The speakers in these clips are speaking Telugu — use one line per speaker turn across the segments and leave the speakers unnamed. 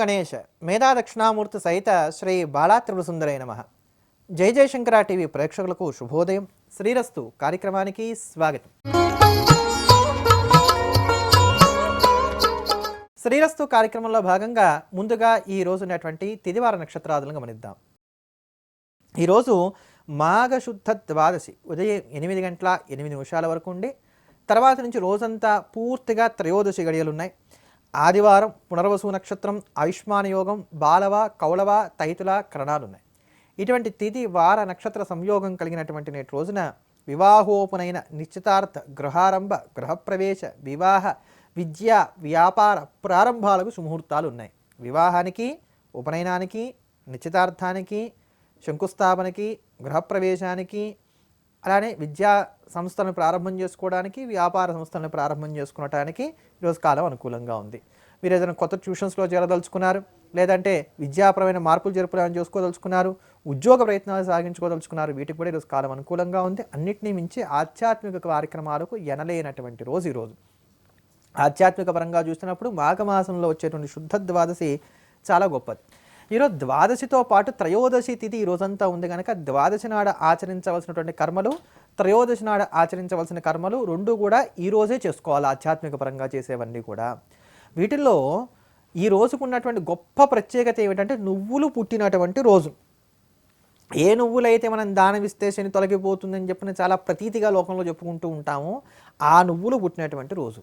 గణేష్ మేధా దక్షిణామూర్తి సహిత శ్రీ బాలాత్రిపుర సుందరై నమ. జై జయశంకర టీవీ ప్రేక్షకులకు శుభోదయం. శ్రీరస్తు కార్యక్రమానికి స్వాగతం. శ్రీరస్తు కార్యక్రమంలో భాగంగా ముందుగా ఈ రోజు ఉన్నటువంటి తిదివార నక్షత్రాదులను గమనిద్దాం. ఈరోజు మాఘశుద్ధ ద్వాదశి ఉదయం ఎనిమిది గంటల ఎనిమిది నిమిషాల వరకు ఉండి తర్వాత నుంచి రోజంతా పూర్తిగా త్రయోదశి గడియలు ఉన్నాయి. ఆదివారం పునర్వసు నక్షత్రం ఆయుష్మాన యోగం బాలవ కౌళవ తైతుల కరణాలున్నాయి. ఇటువంటి తిథి వార నక్షత్ర సంయోగం కలిగినటువంటి నేటి రోజున వివాహోపనైన నిశ్చితార్థ గృహారంభ గృహప్రవేశ వివాహ విద్య వ్యాపార ప్రారంభాలకు సుముహూర్తాలు ఉన్నాయి వివాహానికి ఉపనయనానికి నిశ్చితార్థానికి శంకుస్థాపనకి గృహప్రవేశానికి అలానే విద్యా సంస్థలను ప్రారంభం చేసుకోవడానికి వ్యాపార సంస్థలను ప్రారంభం చేసుకోవడానికి ఈరోజు కాలం అనుకూలంగా ఉంది. మీరు ఏదైనా కొత్త ట్యూషన్స్లో చేరదలుచుకున్నారు లేదంటే విద్యాపరమైన మార్పులు జరుపులని చేసుకోదలుచుకున్నారు ఉద్యోగ ప్రయత్నాలు సాగించుకోదలుచుకున్నారు వీటికి కూడా ఈరోజు కాలం అనుకూలంగా ఉంది. అన్నింటినీ మించి ఆధ్యాత్మిక కార్యక్రమాలకు ఎనలేనటువంటి రోజు ఈరోజు. ఆధ్యాత్మిక పరంగా చూసినప్పుడు మాఘమాసంలో వచ్చేటువంటి శుద్ధ ద్వాదశి చాలా గొప్పది. ఈరోజు ద్వాదశితో పాటు త్రయోదశి తిథి ఈ రోజంతా ఉంది కనుక ద్వాదశి నాడ ఆచరించవలసినటువంటి కర్మలు త్రయోదశి నాడ ఆచరించవలసిన కర్మలు రెండు కూడా ఈ రోజే చేసుకోవాలి ఆధ్యాత్మిక పరంగా చేసేవన్నీ కూడా. వీటిల్లో ఈ రోజుకు ఉన్నటువంటి గొప్ప ప్రత్యేకత ఏమిటంటే నువ్వులు పుట్టినటువంటి రోజు. ఏ నువ్వులైతే మనం దానం శని తొలగిపోతుందని చెప్పిన చాలా ప్రతీతిగా లోకంలో చెప్పుకుంటూ ఉంటామో ఆ నువ్వులు పుట్టినటువంటి రోజు.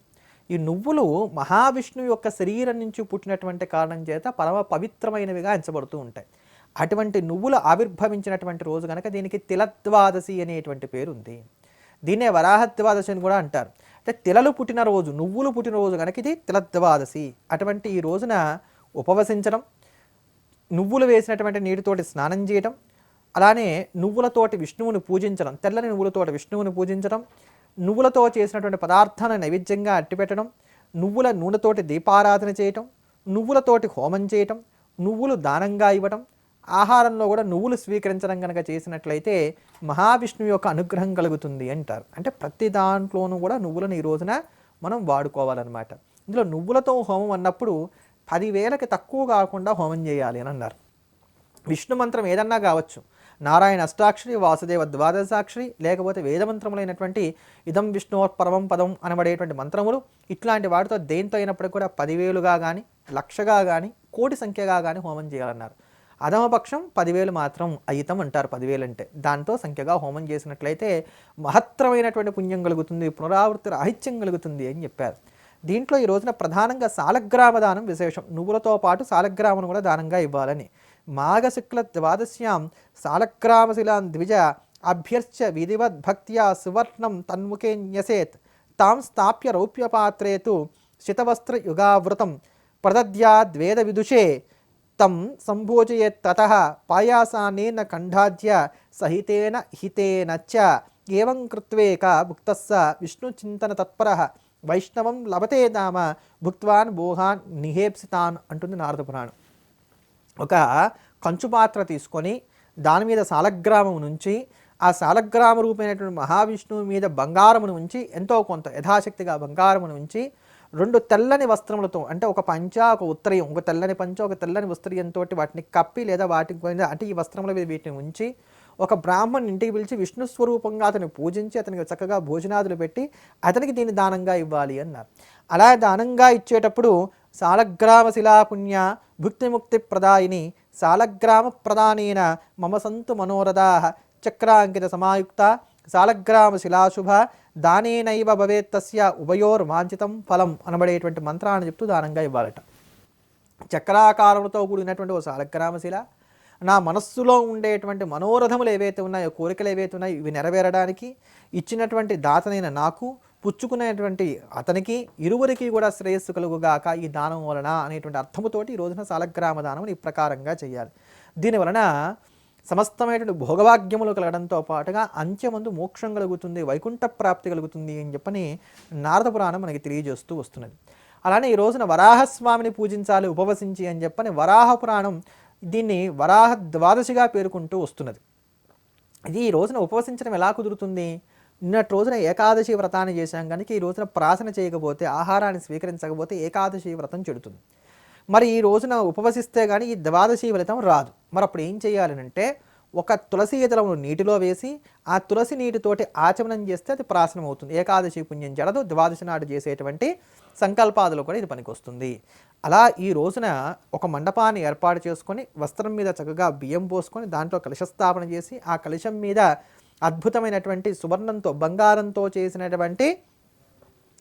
ఈ నువ్వులు మహావిష్ణువు యొక్క శరీరం నుంచి పుట్టినటువంటి కారణం చేత పరమ పవిత్రమైనవిగా ఎంచబడుతూ ఉంటాయి. అటువంటి నువ్వులు ఆవిర్భవించినటువంటి రోజు కనుక దీనికి తిలద్వాదశి అనేటువంటి పేరు ఉంది దీన్నే వరాహద్వాదశి అని కూడా అంటారు. అంటే తిలలు పుట్టిన రోజు నువ్వులు పుట్టిన రోజు కనుక ఇది తిలద్వాదశి. అటువంటి ఈ రోజున ఉపవసించడం నువ్వులు వేసినటువంటి నీటితోటి స్నానం చేయడం అలానే నువ్వులతోటి విష్ణువుని పూజించడం తెల్లని నువ్వులతోటి విష్ణువుని పూజించడం నువ్వులతో చేసినటువంటి పదార్థాన్ని నైవేద్యంగా అట్టిపెట్టడం నువ్వుల నూనెతోటి దీపారాధన చేయటం నువ్వులతోటి హోమం చేయటం నువ్వులు దానంగా ఇవ్వటం ఆహారంలో కూడా నువ్వులు స్వీకరించడం కనుక చేసినట్లయితే మహావిష్ణువు యొక్క అనుగ్రహం కలుగుతుంది అంటారు. అంటే ప్రతి దాంట్లోనూ కూడా నువ్వులను ఈ రోజున మనం వాడుకోవాలన్నమాట. ఇందులో నువ్వులతో హోమం అన్నప్పుడు పదివేలకి తక్కువ కాకుండా హోమం చేయాలి అని అన్నారు. విష్ణు మంత్రం ఏదన్నా కావచ్చు. నారాయణ అష్టాక్షరి వాసుదేవ ద్వాదశాక్షరి లేకపోతే వేదమంత్రములైనటువంటి ఇదం విష్ణు పరమం పదం అనబడేటువంటి మంత్రములు. ఇట్లాంటి వాటితో దేంతో అయినప్పటికీ కూడా పదివేలుగా కానీ లక్షగా కానీ కోటి సంఖ్యగా కానీ హోమం చేయాలన్నారు. అధమపక్షం పదివేలు మాత్రం అయితం అంటారు పదివేలు అంటే దాంతో సంఖ్యగా హోమం చేసినట్లయితే మహత్తరమైనటువంటి పుణ్యం కలుగుతుంది పునరావృత్తి రాహిత్యం కలుగుతుంది అని చెప్పారు. దీంట్లో ఈ రోజున ప్రధానంగా సాలగ్రామ దానం విశేషం. నువ్వులతో పాటు సాలగ్రామను కూడా దానంగా ఇవ్వాలని. మాఘశుక్ల ద్వాదశ్యాం సాలగ్రామశిలాం ద్విజ అభ్యర్చ్య విధివద్భక్త్యా సువర్ణం తన్ముఖే న్యసేత్. తాం స్థాప్య రౌప్యపాత్రే తు శితవస్త్రయుగావృతం. ప్రదద్యాద్వేద విదుషే తం సంభోజయేత్ పాయాసానేన ఖండాద్య సహితేన హితేన చ. ఏం కృత్వేక భుక్త విష్ణుచింతన తత్పర. వైష్ణవం లభతే నామ భుక్వాన్ భోహాన్ నిహేప్సితాన్ అంటుంది నారద పురాణం. ఒక కంచు పాత్ర తీసుకొని దాని మీద సాలగ్రామం నుంచి ఆ సాలగ్రామ రూపమైనటువంటి మహావిష్ణువు మీద బంగారమును ఉంచి ఎంతో కొంత యథాశక్తిగా బంగారమును ఉంచి రెండు తెల్లని వస్త్రములతో అంటే ఒక పంచ ఒక ఉత్తరీయం ఒక తెల్లని పంచ ఒక తెల్లని వస్త్రీయంతో వాటిని కప్పి లేదా వాటికి అంటే ఈ వస్త్రముల మీద వీటిని ఉంచి ఒక బ్రాహ్మణ్ ఇంటికి పిలిచి విష్ణు స్వరూపంగా అతను పూజించి అతనికి చక్కగా భోజనాదులు పెట్టి అతనికి దీన్ని దానంగా ఇవ్వాలి అన్నారు. అలా దానంగా ఇచ్చేటప్పుడు సాలగ్రామశిలాపుణ్య భుక్తిముక్తిప్రదాయిని భుక్తిముక్తి ప్రదాయిని సాలగ్రామ ప్రదానేన మమ సంతు మనోరథా చక్రాంకిత సమాయుక్త సాలగ్రామశిలాశుభ దానేనైవ భవేత్ తస్య ఉభయోర్వాంఛితం ఫలం అనబడేటువంటి మంత్రాన్ని చెప్తూ దానంగా ఇవ్వాలట. చక్రాకారములతో కూడినటువంటి ఓ సాలగ్రామశిల నా మనస్సులో ఉండేటువంటి మనోరథములు ఏవైతే ఉన్నాయో కోరికలు ఏవైతే ఉన్నాయో ఇవి నెరవేరడానికి ఇచ్చినటువంటి దాతనైన నాకు పుచ్చుకునేటువంటి అతనికి ఇరువురికి కూడా శ్రేయస్సు కలుగుగాక ఈ దానం వలన అనేటువంటి అర్థముతోటి ఈ రోజున సాలగ్రామ దానం ఈ ప్రకారంగా చేయాలి. దీని వలన సమస్తమైనటువంటి భోగభాగ్యములు కలగడంతో పాటుగా అంత్యమందు మోక్షం కలుగుతుంది వైకుంఠ ప్రాప్తి కలుగుతుంది అని చెప్పని నారద పురాణం మనకి తెలియజేస్తూ వస్తున్నది. అలానే ఈ రోజున వరాహస్వామిని పూజించాలి ఉపవసించి అని చెప్పని వరాహ పురాణం దీన్ని వరాహ ద్వాదశిగా పేర్కొంటూ వస్తున్నది. ఇది ఈ రోజున ఉపవసించడం ఎలా కుదురుతుంది? నిన్నటి రోజున ఏకాదశి వ్రతాన్ని చేశాం కనుక ఈ రోజున ప్రాసన చేయకపోతే ఆహారాన్ని స్వీకరించకపోతే ఏకాదశి వ్రతం చెడుతుంది. మరి ఈ రోజున ఉపవసిస్తే కానీ ఈ ద్వాదశి ఫలితం రాదు. మరి అప్పుడు ఏం చేయాలనంటే ఒక తులసి ఈతలను నీటిలో వేసి ఆ తులసి నీటితోటి ఆచమనం చేస్తే అది ప్రాసనం అవుతుంది. ఏకాదశి పుణ్యం జడదు ద్వాదశి నాడు చేసేటువంటి సంకల్పాదులు కూడా ఇది పనికొస్తుంది. అలా ఈ రోజున ఒక మండపాన్ని ఏర్పాటు చేసుకొని వస్త్రం మీద చక్కగా బియ్యం పోసుకొని దాంట్లో కలశస్థాపన చేసి ఆ కలశం మీద అద్భుతమైనటువంటి సువర్ణంతో బంగారంతో చేసినటువంటి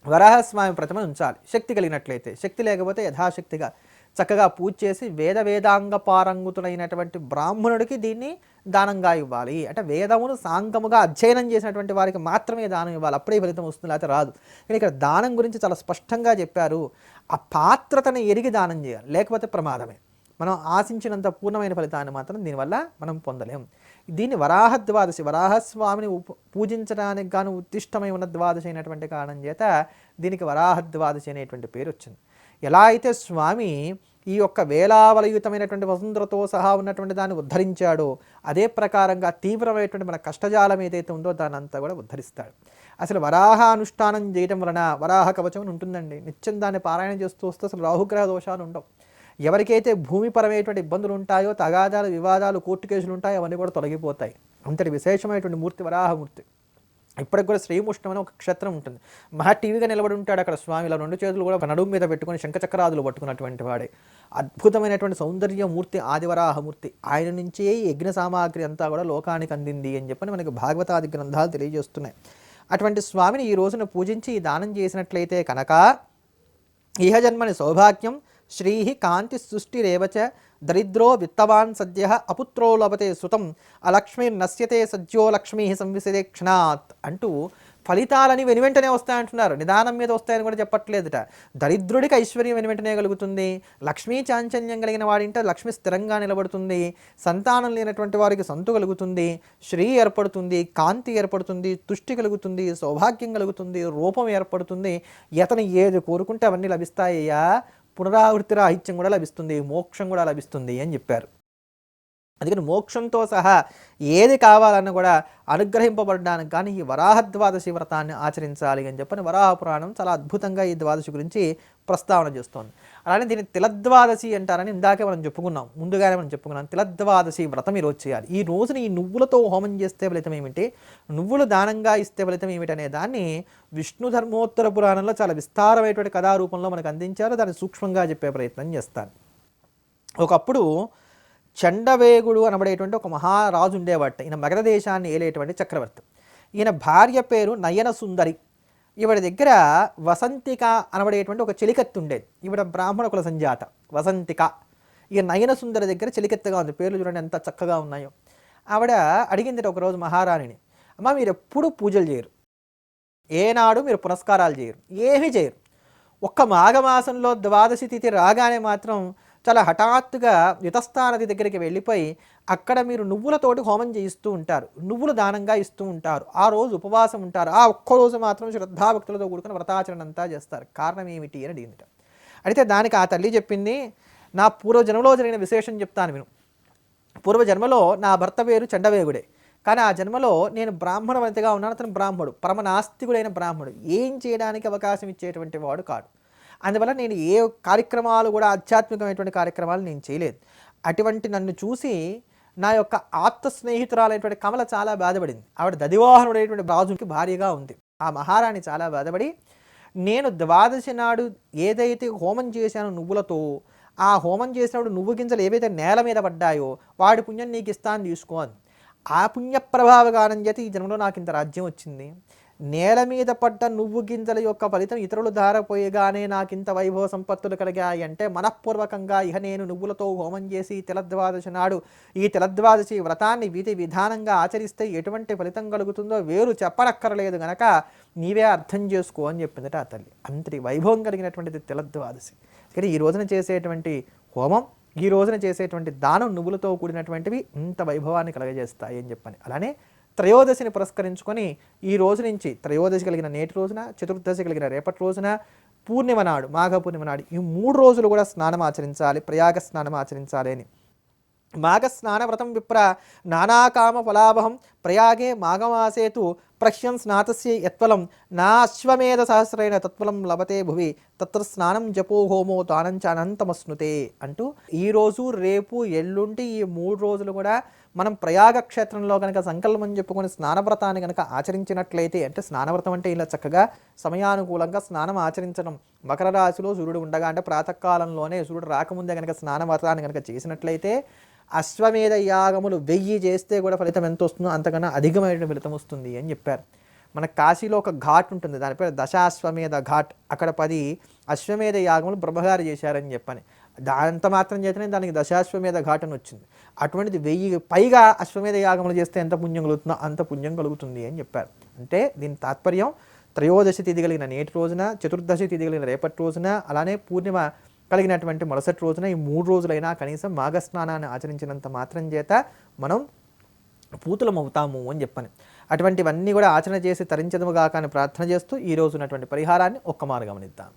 వరాహస్వామి ప్రతిమను ఉంచాలి. శక్తి కలిగినట్లయితే శక్తి లేకపోతే యథాశక్తిగా చక్కగా పూజ చేసి వేద వేదాంగ పారంగుతుడైనటువంటి బ్రాహ్మణుడికి దీన్ని దానంగా ఇవ్వాలి. అంటే వేదమును సాంగముగా అధ్యయనం చేసినటువంటి వారికి మాత్రమే దానం ఇవ్వాలి. అప్పుడే ఫలితం వస్తుంది లేకపోతే రాదు. కానీ ఇక్కడ దానం గురించి చాలా స్పష్టంగా చెప్పారు. ఆ పాత్రతను ఎరిగి దానం చేయాలి లేకపోతే ప్రమాదమే. మనం ఆశించినంత పూర్ణమైన ఫలితాన్ని మాత్రం దీనివల్ల మనం పొందలేం. దీన్ని వరాహ ద్వాదశి వరాహస్వామిని పూజించడానికి గాను ఉత్తిష్టమై ఉన్న ద్వాదశి అయినటువంటి కారణం చేత దీనికి వరాహ ద్వాదశి అనేటువంటి పేరు వచ్చింది. ఎలా అయితే స్వామి ఈ యొక్క వేలావలయుతమైనటువంటి వసుంధరతో సహా ఉన్నటువంటి దాన్ని ఉద్ధరించాడో అదే ప్రకారంగా తీవ్రమైనటువంటి మన కష్టజాలం ఏదైతే ఉందో దాని అంతా కూడా ఉద్ధరిస్తాడు. అసలు వరాహ అనుష్ఠానం చేయడం వలన వరాహ కవచం ఉంటుందండి. నిత్యం దాన్ని పారాయణ చేస్తూ వస్తే అసలు రాహుగ్రహ దోషాలు ఉండవు. ఎవరికైతే భూమిపరమైనటువంటి ఇబ్బందులు ఉంటాయో తగాదాలు వివాదాలు కోర్టు కేసులు ఉంటాయో అవన్నీ కూడా తొలగిపోతాయి. అంతటి విశేషమైనటువంటి మూర్తి వరాహమూర్తి. ఇప్పటికి కూడా శ్రీముష్ణం అని ఒక క్షేత్రం ఉంటుంది. మహా టీవీగా నిలబడి ఉంటాడు అక్కడ స్వామి. ఇలా రెండు చేతులు కూడా నడుము మీద పెట్టుకుని శంఖచక్రాదులు పట్టుకున్నటువంటి వాడే. అద్భుతమైనటువంటి సౌందర్యమూర్తి ఆదివరాహమూర్తి ఆయన నుంచే యజ్ఞ సామాగ్రి అంతా కూడా లోకానికి అందింది అని చెప్పని మనకి భాగవతాది గ్రంథాలు తెలియజేస్తున్నాయి. అటువంటి స్వామిని ఈ రోజున పూజించి ఈ దానం చేసినట్లయితే కనుక ఇహజన్మని సౌభాగ్యం శ్రీ కాంతి సృష్టిరేవచ దరిద్రో విత్తవాన్ సద్య అపుత్రో లభతే సుతం అలక్ష్మిర్నశ్యతే సజ్జో లక్ష్మీ సంవిసదే క్షణాత్ అంటూ ఫలితాలని వెనువెంటనే వస్తాయంటున్నారు. నిదానం మీద వస్తాయని కూడా చెప్పట్లేదుట. దరిద్రుడికి ఐశ్వర్యం వెనువెంటనే కలుగుతుంది. లక్ష్మీ చాంచల్యం కలిగిన వాడింట లక్ష్మి స్థిరంగా నిలబడుతుంది. సంతానం లేనటువంటి వారికి సంతు కలుగుతుంది. శ్రీ ఏర్పడుతుంది కాంతి ఏర్పడుతుంది తుష్టి కలుగుతుంది సౌభాగ్యం కలుగుతుంది రూపం ఏర్పడుతుంది. ఇతను ఏది కోరుకుంటే అవన్నీ లభిస్తాయ్యా. పునరావృత్తి రాహిత్యం కూడా లభిస్తుంది మోక్షం కూడా లభిస్తుంది అని చెప్పారు. అందుకని మోక్షంతో సహా ఏది కావాలన్నా కూడా అనుగ్రహింపబడడానికి కానీ ఈ వరాహ ద్వాదశి వ్రతాన్ని ఆచరించాలి అని చెప్పని వరాహ పురాణం చాలా అద్భుతంగా ఈ ద్వాదశి గురించి ప్రస్తావన చేస్తోంది. అలానే దీన్ని తిలద్వాదశి అంటారని ఇందాకే మనం చెప్పుకున్నాం. ముందుగానే మనం చెప్పుకున్నాం. తిలద్వాదశి వ్రతం ఈరోజు చేయాలి. ఈ రోజున ఈ నువ్వులతో హోమం చేస్తే ఫలితం ఏమిటి? నువ్వులు దానంగా ఇస్తే ఫలితం ఏమిటి అనే దాన్ని విష్ణు ధర్మోత్తర పురాణంలో చాలా విస్తారమైనటువంటి కథారూపంలో మనకు అందించారు. దాన్ని సూక్ష్మంగా చెప్పే ప్రయత్నం చేస్తాను ఒకప్పుడు చండవేగుడు అనబడేటువంటి ఒక మహారాజు ఉండేవాట. ఈయన మగధ దేశాన్ని ఏలేటువంటి చక్రవర్తి. ఈయన భార్య పేరు నయన సుందరి. ఈవిడ దగ్గర వసంతిక అనబడేటువంటి ఒక చెలికత్తు ఉండేది. ఈవిడ బ్రాహ్మణ కుల సంజాత వసంతిక. ఈ నయన సుందరి దగ్గర చెలికత్తగా ఉంది. పేర్లు చూడండి ఎంత చక్కగా ఉన్నాయో. ఆవిడ అడిగింది ఒకరోజు మహారాణిని అమ్మ మీరు ఎప్పుడు పూజలు చేయరు. ఏనాడు మీరు పునస్కారాలు చేయరు. ఏమీ చేయరు. ఒక్క మాఘమాసంలో ద్వాదశి తిథి రాగానే మాత్రం చాలా హఠాత్తుగా యుతస్థానది దగ్గరికి వెళ్ళిపోయి అక్కడ మీరు నువ్వులతోటి హోమం చేయిస్తూ ఉంటారు. నువ్వులు దానంగా ఇస్తూ ఉంటారు. ఆ రోజు ఉపవాసం ఉంటారు. ఆ ఒక్క రోజు మాత్రం శ్రద్ధాభక్తులతో కూడుకుని వ్రతాచరణ అంతా చేస్తారు. కారణం ఏమిటి అని అడిగిందిట. అయితే దానికి ఆ తల్లి చెప్పింది నా పూర్వజన్మలో జరిగిన విశేషం చెప్తాను విను. పూర్వజన్మలో నా భర్త పేరు చండవేగుడే. కానీ ఆ జన్మలో నేను బ్రాహ్మణవంతిగా ఉన్నాను. అతను బ్రాహ్మడు. పరమనాస్తికుడైన బ్రాహ్మడు. ఏం చేయడానికి అవకాశం ఇచ్చేటువంటి వాడు కాడు. అందువల్ల నేను ఏ కార్యక్రమాలు కూడా ఆధ్యాత్మికమైనటువంటి కార్యక్రమాలు నేను చేయలేదు. అటువంటి నన్ను చూసి నా యొక్క ఆప్త స్నేహితురాలైనటువంటి కమల చాలా బాధపడింది. ఆవిడ దదివాహనుడైనటువంటి రాజుకి భార్యగా ఉంది. ఆ మహారాణి చాలా బాధపడి నేను ద్వాదశి నాడు ఏదైతే హోమం చేశానో నువ్వులతో ఆ హోమం చేసినప్పుడు నువ్వు గింజలు ఏవైతే నేల మీద పడ్డాయో వాడి పుణ్యం నీకు ఇస్తాను తీసుకో అని ఆ పుణ్య ప్రభావగానం చేత ఈ జన్మలో నాకు ఇంత రాజ్యం వచ్చింది. నేల మీద పడ్డ నువ్వు గింజల యొక్క ఫలితం ఇతరులు ధారపోయగానే నాకు ఇంత వైభవ సంపత్తులు కలిగాయి అంటే మనఃపూర్వకంగా ఇహ నేను నువ్వులతో హోమం చేసి తిలద్వాదశి నాడు ఈ తెలద్వాదశి వ్రతాన్ని విధి విధానంగా ఆచరిస్తే ఎటువంటి ఫలితం కలుగుతుందో వేరు చెప్పనక్కర్లేదు గనక నీవే అర్థం చేసుకో అని చెప్పిందట ఆ తల్లి. అంతటి వైభవం కలిగినటువంటిది తెలద్వాదశి. కానీ ఈ రోజున చేసేటువంటి హోమం ఈ రోజున చేసేటువంటి దానం నువ్వులతో కూడినటువంటివి ఇంత వైభవాన్ని కలగజేస్తాయి అని చెప్పని. అలానే త్రయోదశిని పురస్కరించుకొని ఈ రోజు నుంచి త్రయోదశి కలిగిన నేటి రోజున చతుర్దశి కలిగిన రేపటి రోజున పూర్ణిమ నాడు మాఘ పూర్ణిమ నాడు ఈ మూడు రోజులు కూడా స్నానం ఆచరించాలి ప్రయాగ స్నానం ఆచరించాలి అని. మాఘస్నానవ్రతం విప్ర నానాకామ ఫలాభం ప్రయాగే మాఘమాసేతు ప్రక్ష్యం స్నాతస్య యత్వలం నా అశ్వమేధ సహస్రైన తత్వలం లభతే భువి తత్ర స్నానం జపో హోమో దానం చ అనంతమస్నుతే అంటూ ఈరోజు రేపు ఎల్లుండి ఈ మూడు రోజులు కూడా మనం ప్రయాగ క్షేత్రంలో కనుక సంకల్పం చెప్పుకొని స్నానవ్రతాన్ని కనుక ఆచరించినట్లయితే అంటే స్నానవ్రతం అంటే ఇలా చక్కగా సమయానుకూలంగా స్నానం ఆచరించడం. మకర రాశిలో సూర్యుడు ఉండగా అంటే ప్రాతకాలంలోనే సూర్యుడు రాకముందే కనుక స్నానవ్రతాన్ని కనుక చేసినట్లయితే అశ్వమేధ యాగములు వెయ్యి చేస్తే కూడా ఫలితం ఎంత వస్తుందో అంతకన్నా అధికమైన ఫలితం వస్తుంది అని చెప్పారు. మన కాశీలో ఒక ఘాట్ ఉంటుంది దాని పేరు దశాశ్వమేధ ఘాట్. అక్కడ పది అశ్వమేధ యాగములు బ్రహ్మగారు చేశారని చెప్పని. దాంత మాత్రం చేతనే దానికి దశాశ్వమేధ ఘాటన వచ్చింది. అటువంటిది వెయ్యి పైగా అశ్వమేధ యాగములు చేస్తే ఎంత పుణ్యం కలుగుతుందో అంత పుణ్యం కలుగుతుంది అని చెప్పారు. అంటే దీని తాత్పర్యం త్రయోదశి తిథి కలిగిన నేటి రోజున చతుర్దశి తిథి కలిగిన రేపటి రోజున అలానే పూర్ణిమ కలిగినటువంటి మరుసటి రోజున ఈ మూడు రోజులైనా కనీసం మాఘస్నానాన్ని ఆచరించినంత మాత్రం చేత మనం పూతులం అవుతాము అని చెప్పని. అటువంటివన్నీ కూడా ఆచరణ చేసి తరించదుముగా కానీ ప్రార్థన చేస్తూ ఈ రోజు ఉన్నటువంటి పరిహారాన్ని ఒక్క మార్గమనిద్దాం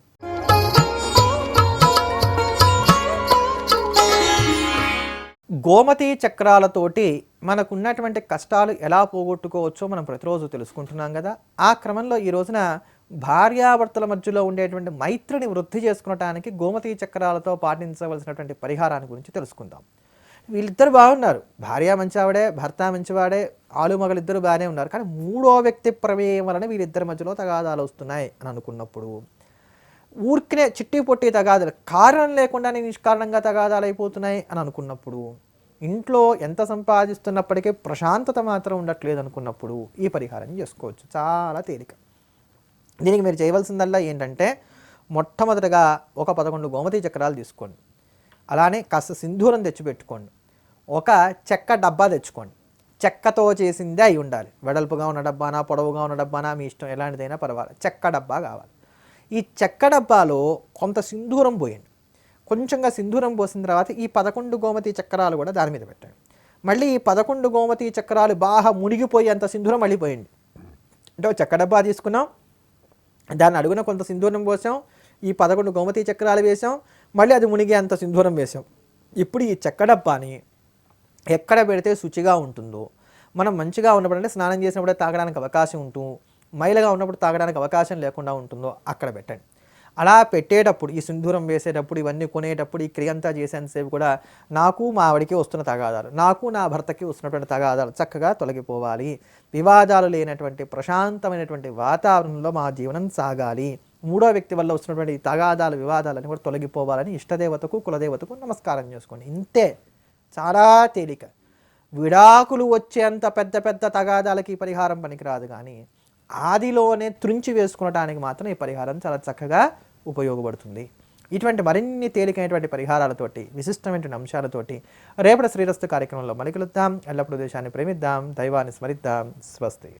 గోమతి చక్రాలతోటి మనకున్నటువంటి కష్టాలు ఎలా పోగొట్టుకోవచ్చో మనం ప్రతిరోజు తెలుసుకుంటున్నాం కదా. ఆ క్రమంలో ఈ రోజున భార్యాభర్తల మధ్యలో ఉండేటువంటి మైత్రిని వృద్ధి చేసుకునటానికి గోమతి చక్రాలతో పాటించవలసినటువంటి పరిహారాన్ని గురించి తెలుసుకుందాం. వీళ్ళిద్దరు బాగున్నారు. భార్య మంచివాడే భర్త మంచివాడే ఆలు మగలిద్దరు బాగానే ఉన్నారు. కానీ మూడో వ్యక్తి ప్రమేయం వలన వీళ్ళిద్దరి మధ్యలో తగాదాలు వస్తున్నాయి అని అనుకున్నప్పుడు ఊరికనే చిట్టి పొట్టి తగాదాలు కారణం లేకుండానే నిష్కారణంగా తగాదాలు అయిపోతున్నాయి అని అనుకున్నప్పుడు ఇంట్లో ఎంత సంపాదిస్తున్నప్పటికీ ప్రశాంతత మాత్రం ఉండట్లేదు అనుకున్నప్పుడు ఈ పరిహారం చేసుకోవచ్చు. చాలా తేలిక. దీనికి మీరు చేయవలసిందల్లా ఏంటంటే మొట్టమొదటిగా ఒక పదకొండు గోమతి చక్రాలు తీసుకోండి. అలానే కాస్త సింధూరం తెచ్చిపెట్టుకోండి. ఒక చెక్క డబ్బా తెచ్చుకోండి. చెక్కతో చేసిందే అయి ఉండాలి. వెడల్పుగా ఉన్న డబ్బానా పొడవుగా ఉన్న డబ్బానా మీ ఇష్టం ఎలాంటిదైనా పర్వాలేదు. చెక్క డబ్బా కావాలి. ఈ చెక్క డబ్బాలో కొంత సింధూరం పోయండి. కొంచెంగా సింధూరం పోసిన తర్వాత ఈ పదకొండు గోమతి చక్రాలు కూడా దాని మీద పెట్టండి. మళ్ళీ ఈ పదకొండు గోమతి చక్రాలు బాగా మునిగిపోయేంత సింధూరం మళ్ళీ పోయండి. అంటే చెక్క డబ్బా తీసుకున్నాం. దాన్ని అడుగున కొంత సింధూరం పోసాం. ఈ పదకొండు గోమతి చక్రాలు వేసాం. మళ్ళీ అది మునిగే అంత సింధూరం వేసాం. ఇప్పుడు ఈ చెక్క డబ్బాని ఎక్కడ పెడితే శుచిగా ఉంటుందో మనం మంచిగా ఉన్నప్పుడు అంటే స్నానం చేసినప్పుడే తాగడానికి అవకాశం ఉంటూ మైలగా ఉన్నప్పుడు తాగడానికి అవకాశం లేకుండా ఉంటుందో అక్కడ పెట్టండి. అలా పెట్టేటప్పుడు ఈ సింధూరం వేసేటప్పుడు ఇవన్నీ కొనేటప్పుడు ఈ క్రియ అంతా చేసేంతసేపు కూడా నాకు మా ఆవిడికి వస్తున్న తగాదాలు నాకు నా భర్తకి వస్తున్నటువంటి తగాదాలు చక్కగా తొలగిపోవాలి. వివాదాలు లేనటువంటి ప్రశాంతమైనటువంటి వాతావరణంలో మా జీవనం సాగాలి. మూడో వ్యక్తి వల్ల వస్తున్నటువంటి తగాదాలు వివాదాలని కూడా తొలగిపోవాలని ఇష్టదేవతకు కులదేవతకు నమస్కారం చేసుకోండి. ఇంతే. చాలా తేలిక. విడాకులు వచ్చేంత పెద్ద పెద్ద తగాదాలకి పరిహారం పనికిరాదు కానీ ఆదిలోనే త్రుంచి వేసుకునడానికి మాత్రం ఈ పరిహారం చాలా చక్కగా ఉపయోగపడుతుంది. ఇటువంటి మరిన్ని తేలికైనటువంటి పరిహారాలతోటి విశిష్టమైనటువంటి అంశాలతోటి రేపటి శ్రీరస్తు కార్యక్రమంలో మళ్ళీ ఎల్లప్పుడూ దేశాన్ని ప్రేమిద్దాం. దైవాన్ని స్మరిద్దాం. స్వస్తి.